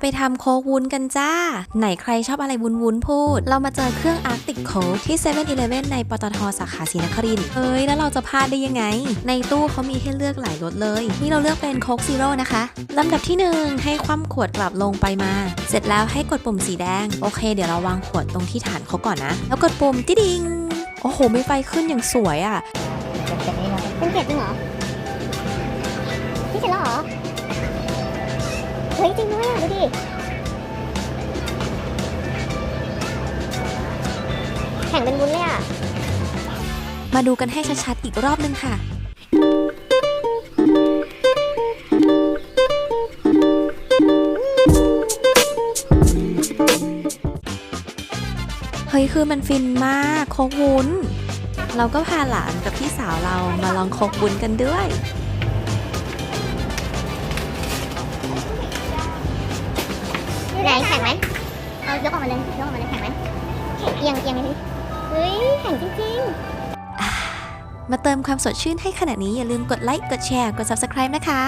ไปทำโค้กวุ้นกันจ้า ไหนใครชอบอะไรวุ้นวุ้นๆพูด เรามาเจอเครื่องอาร์ติกโค้กที่7 e เ e ่ e อในปตทสาขาศรีนครินเอ้ย แล้วเราจะพลาดได้ยังไง ในตู้เขามีให้เลือกหลายรสเลย นี่เราเลือกเป็นโค้กซีโร่นะคะลำดับที่ 1 ให้คว่ำขวดกลับลงไปมา เสร็จแล้วให้กดปุ่มสีแดง โอเค เดี๋ยวเราวางขวดตรงที่ฐานเขาก่อนนะ แล้วกดปุ่มติดิงโอ้โห ไม่ไฟขึ้นอย่างสวยอะ่ะเป็นเกล็ดจริงเหรอนี่เสร็จแล้วเหรอ เฮ้ยจริงด้วยอะดูดิแข่งเป็นวุ้นเลยอะ มาดูกันให้ชัดๆอีกรอบนึงค่ะ เฮ้ยคือมันฟินมากโคกวุ้น เราก็พาหลานกับพี่สาวเรามาลองโคกวุ้นกันด้วย ไหนแข่งไหมเอายกออกมาเลยยกออกมาเลยแข่งไหมเอียงเอียงไปดิเฮ้ยแข่งจริงมาเติมความสดชื่นให้ขนาดนี้อย่าลืมกดไลค์ กดแชร์ กด Subscribe นะคะ